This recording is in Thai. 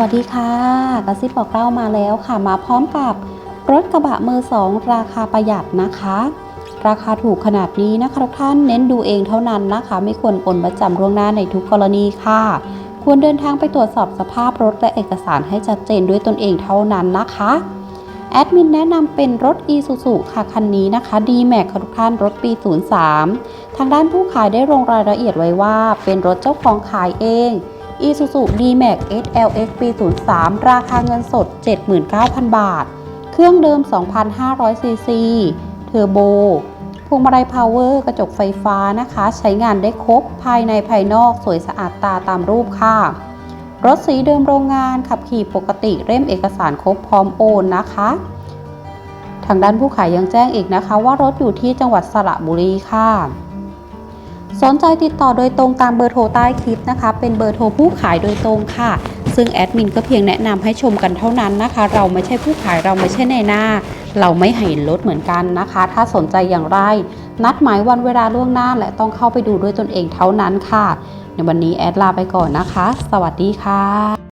สวัสดีค่ะกระซิบบอกเล่ามาแล้วค่ะ มาพร้อมกับรถกระบะมือสองราคาประหยัดนะคะ ราคาถูกขนาดนี้นะคะทุกท่านเน้นดูเองเท่านั้นนะคะ ไม่ควรโอนประจำล่วงหน้าในทุกกรณีค่ะ ควรเดินทางไปตรวจสอบสภาพรถและเอกสารให้ชัดเจนด้วยตนเองเท่านั้นนะคะแอดมินแนะนำเป็นรถ e s u s u ค่ะคันนี้นะคะ d m a x ค่ะทุกท่านรถปี 03 ทางด้านผู้ขายได้ลงรายละเอียดไว้ว่า เป็นรถเจ้าของขายเอง Isuzu D-Max SLX ปี 03 ราคาเงินสด 79,000 บาท เครื่องเดิม 2,500 ซีซี เทอร์โบ พวงมาลัยพาวเวอร์กระจกไฟฟ้านะคะ ใช้งานได้ครบ ภายในภายนอกสวยสะอาดตาตามรูปค่ะ รถสีเดิมโรงงานขับขี่ปกติเล่มเอกสารครบพร้อมโอนนะคะทางด้านผู้ขายยังแจ้งอีกนะคะว่ารถอยู่ที่จังหวัดสระบุรีค่ะ สนใจติดต่อโดยตรงตามเบอร์โทรใต้คลิปนะคะ เป็นเบอร์โทรผู้ขายโดยตรงค่ะ ซึ่งแอดมินก็เพียงแนะนำให้ชมกันเท่านั้นนะคะ เราไม่ใช่ผู้ขายเราไม่ใช่ในหน้า เราไม่ให้ลดเหมือนกันนะคะ ถ้าสนใจอย่างไร นัดหมายวันเวลาล่วงหน้าและต้องเข้าไปดูด้วยตนเองเท่านั้นค่ะ ในวันนี้แอดลาไปก่อนนะคะ สวัสดีค่ะ